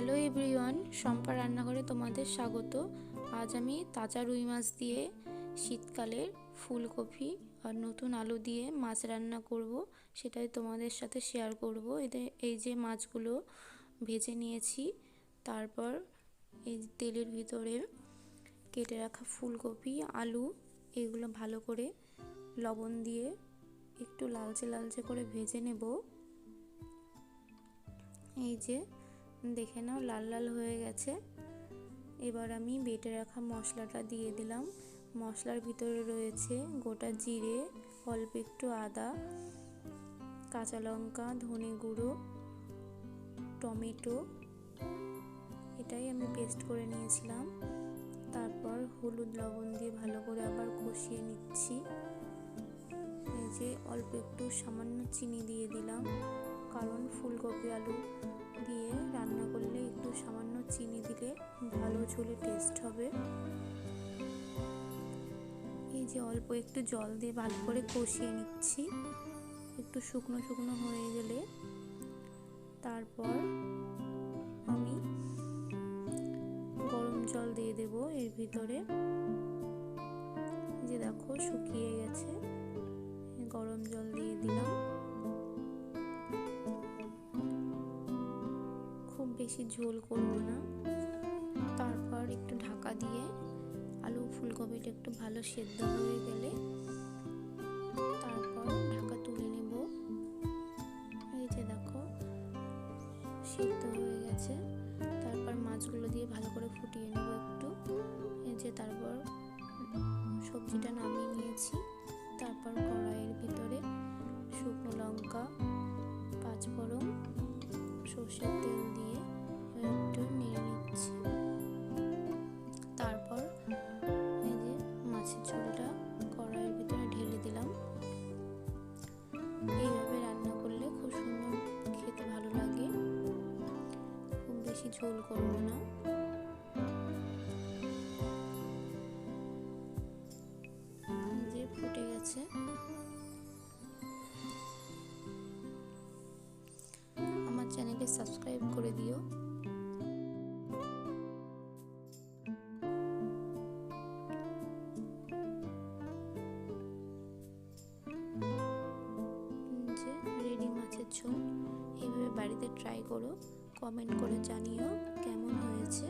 Hello everyone, Shampa রান্নাঘরে তোমাদের স্বাগত। আজ আমি তাজা রুই মাছ দিয়ে শীতকালের ফুলকপি আর নতুন আলু দিয়ে মাছ রান্না করব, সেটাই তোমাদের সাথে শেয়ার করব। এদের এই যে মাছগুলো ভেজে নিয়েছি, তারপর এই তেলের ভিতরে কেটে রাখা ফুলকপি, আলু, এগুলো ভালো করে লবণ দিয়ে একটু লালচে লালচে করে ভেজে নেব। এই যে দেখে নাও, লাল লাল হয়ে গেছে। এবার আমি বেটে রাখা মশলাটা দিয়ে দিলাম। মশলার ভিতরে রয়েছে গোটা জিরে, অল্প একটু আদা, কাঁচা লঙ্কা, ধনে গুঁড়ো, টমেটো, এটাই আমি পেস্ট করে নিয়েছিলাম। তারপর হলুদ লবণ দিয়ে ভালো করে আবার কষিয়ে নিচ্ছি। এই যে অল্প একটু সামান্য চিনি দিয়ে দিলাম, কারণ ফুলকপি আলু দিয়ে রান্না করলে একটু সামান্য চিনি দিলে ভালো ঝোলে টেস্ট হবে। এই যে অল্প একটু জল দিয়ে ভালো করে কষিয়ে নিচ্ছি। একটু শুকনো শুকনো হয়ে গেলে তারপর আমি গরম জল দিয়ে দেব এর ভিতরে। যে দেখো শুকিয়ে গেছে। গরম জল দিয়ে দিলাম। বেশি ঝোল করব না। তারপর একটু ঢাকা দিয়ে আলু ফুলকপিটা একটু ভালো সেদ্ধ হয়ে গেলে তারপর ঢাকা তুলে নেব। এই যে দেখো, সেদ্ধ হয়ে গেছে। তারপর মাছগুলো দিয়ে ভালো করে ফুটিয়ে নেব একটু। এই যে তারপর সবজিটা নামিয়ে নিয়েছি। তারপর কড়াইয়ের ভিতরে শুকনো লঙ্কা, পাঁচফোড়ন, সর্ষের তেল ঝোল করব না। যে ফুটে গেছে। আমার চ্যানেলে সাবস্ক্রাইব করে দিও। রেডি মাছের ঝোল, এইভাবে বাড়িতে ট্রাই করো। কমেন্ট করে জানিও কেমন হয়েছে।